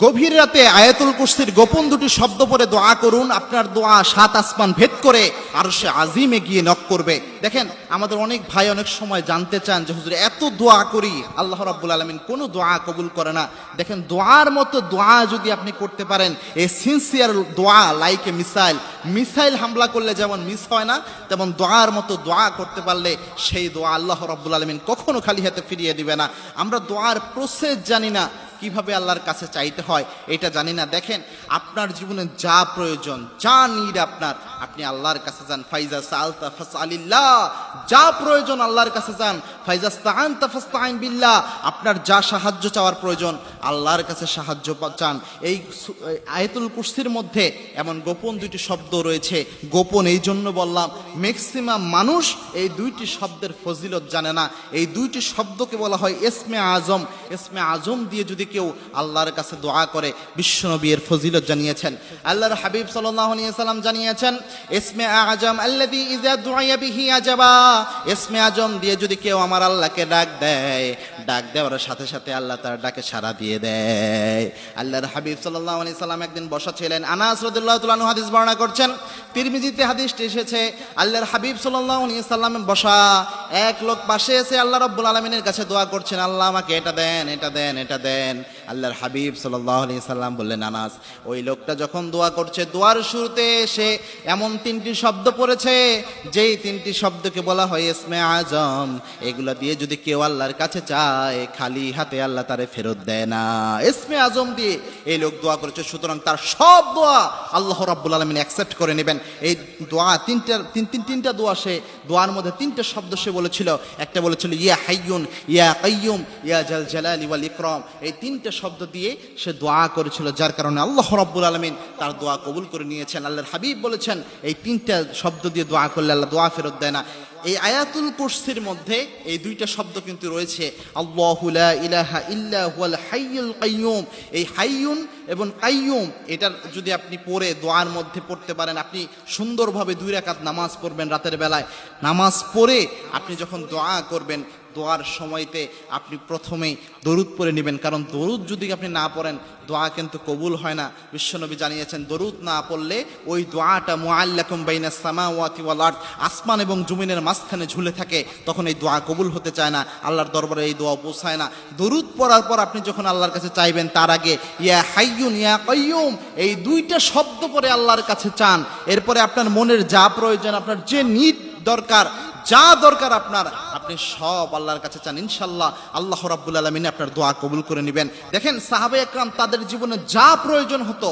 গভীর রাতে আয়াতুল কুরসির গোপন দুটি শব্দ পরে দোয়া করুন। আপনার দোয়া সাত আসমান ভেদ করে আর সে আজিমে গিয়ে নক করবে। দেখেন, আমাদের অনেক ভাই অনেক সময় জানতে চান যে, হুজুর, এত দোয়া করি, আল্লাহ রাব্বুল আলমিন কোনো দোয়া কবুল করে না। দেখেন, দোয়ার মতো দোয়া যদি আপনি করতে পারেন এই সিনসিয়ার দোয়া লাইক এ মিসাইল মিসাইল হামলা করলে যেমন মিস হয় না, তেমন দোয়ার মতো দোয়া করতে পারলে সেই দোয়া আল্লাহ রাব্বুল আলমিন কখনো খালি হাতে ফিরিয়ে দিবে না। আমরা দোয়ার প্রসেস জানি না কীভাবে আল্লাহর কাছে চাইতে হয়, এটা জানি না। দেখেন, আপনার জীবনে যা প্রয়োজন, যা নিড আপনার আপনি আল্লাহর কাছে যান, ফাইজা সালতা ফাসআলিল্লাহ। যা প্রয়োজন আল্লাহর কাছে যান, ফাইজা স্তাআনতা ফাসতাইন বিল্লাহ। আপনার যা সাহায্য চাওয়ার প্রয়োজন, আল্লাহর কাছে সাহায্য চান। এই আয়াতুল কুরসির মধ্যে এমন গোপন দুইটি শব্দ রয়েছে। গোপন এই জন্য বললাম ম্যাক্সিমাম মানুষ এই দুইটি শব্দের ফজিলত জানে না। এই দুইটি শব্দকে বলা হয় এসমে আজম। এসমে আজম দিয়ে যদি কেউ আল্লাহর কাছে দোয়া করে বিশ্বনবী ফজিলত জানিয়েছেন। আল্লাহর হাবিব আলাইহি সাল্লাম জানিয়েছেন এসমে আজম আল্লাহ ইজা দুআয়া বিহি আজাবা। ইসমে আজম দিয়ে যদি কেউ আমার আল্লাহকে ডাক দেয়, ডাক দেওয়ার সাথে সাথে আল্লাহ তার ডাকে সাড়া দিয়ে দেয়। আল্লাহর হাবিব সাল্লাল্লাহু আলাইহি সাল্লাম একদিন বসা ছিলেন। আনাস রাদিয়াল্লাহু হাদিস বর্ণনা করছেন তিরমিজিতে হাদিসটি এসেছে, আল্লাহর হাবিব সাল্লাম বসা, এক লোক পাশে এসে আল্লাহ রাব্বুল আলামিনের কাছে দোয়া করছেন, আল্লাহ আমাকে এটা দেন এটা দেন এটা দেন। আল্লাহর হাবিব আলাইহি সাল্লাম বললেন আনাস ওই লোকটা যখন দোয়া করছে, দোয়ার শুরুতে সে এমন তিনটি শব্দ পড়েছে, যেই তিনটি শব্দকে বলা হয় ইসমে আজম। এগুলো দিয়ে যদি কেউ আল্লাহর কাছে চায়, খালি হাতে আল্লাহ তারে ফেরত দেয় না। ইসমে আজম দিয়ে এই লোক দোয়া করেছে, সুতরাং তার সব দোয়া আল্লাহ রাব্বুল আলামিন অ্যাকসেপ্ট করে নেবেন। এই দোয়া, তিনটা, তিন তিন, তিনটা দোয়া সে, দোয়ার মধ্যে তিনটা শব্দ সে বলেছিল। একটা বলেছিল, ইয়া হাইয়ুন, ইয়া কাইয়ুম, ইয়া জাল জালাল ইওয়াল ইকরাম। এই তিনটা শব্দ দিয়ে সে দোয়া করেছিল, যার কারণে আল্লাহ রাব্বুল আলামিন তার দোয়া কবুল করে নিয়েছেন। আল্লাহর হাবিব বলেছেন, এই তিনটা শব্দ দিয়ে দোয়া করলে আল্লাহ দোয়া ফেরত দেয় না। এই আয়াতুল কুরসির মধ্যে এই দুইটা শব্দ কিন্তু রয়েছে। কাইয়ুম। এই হাইয়ুন এবং কাইয়ুম, এটার যদি আপনি পড়ে, দোয়ার মধ্যে পড়তে পারেন, আপনি সুন্দরভাবে দুই রাকাত নামাজ পড়বেন রাতের বেলায়। নামাজ পড়ে আপনি যখন দোয়া করবেন দোয়ার সময়তে আপনি প্রথমেই দরুদ পড়ে নেবেন। কারণ দরুদ যদি আপনি না পড়েন, দোয়া কিন্তু কবুল হয় না। বিশ্বনবী জানিয়েছেন, দরুদ না পড়লে ওই দোয়াটা মুআল্লাকুম বাইনা সামাওয়াতি ওয়াল আরদ। আসমান এবং জমিনের মাঝখানে ঝুলে থাকে, তখন এই দোয়া কবুল হতে চায় না। আল্লাহর দরবারে এই দোয়া পৌঁছায় না। দরুদ পড়ার পর আপনি যখন আল্লাহর কাছে চাইবেন, তার আগে, ইয়া হাইয়ুন ইয়া কাইয়ুম, এই দুইটা শব্দ পরে আল্লাহর কাছে চান। এরপরে আপনার মনের যা প্রয়োজন, আপনার যে নিড দরকার যা দরকার আপনার, আপনি সব আল্লাহর কাছে চান। ইনশাল্লাহ আল্লাহ রাব্বুল আলমিনে আপনার দোয়া কবুল করে নেবেন। দেখেন সাহাবে একরাম তাদের জীবনে যা প্রয়োজন হতো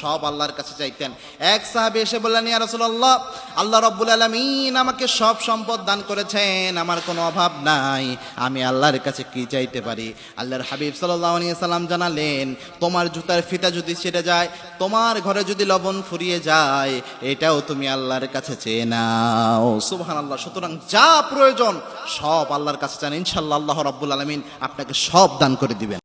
সব আল্লাহর কাছে চাইতেন। এক সাহাবে এসে বললেন, ইয়া রাসূলুল্লাহ, আল্লাহ রাব্বুল আলামিন আমাকে সব সম্পদ দান করেছেন, আমার কোনো অভাব নাই, আমি আল্লাহর কাছে কি চাইতে পারি? আল্লাহর হাবিব সাল্লাল্লাহু আলাইহি সাল্লাম জানালেন, তোমার জুতার ফিতা যদি ছিঁড়ে যায়, তোমার ঘরে যদি লবণ ফুরিয়ে যায়, এটাও তুমি আল্লাহর কাছে চেয়ে নাও। সুবহানাল্লাহ, সুতরাং যা প্রয়োজন, সব আল্লাহর কাছে চান। ইনশাআল্লাহ আল্লাহ রাব্বুল আলামিন আপনাকে সব দান করে দিবেন।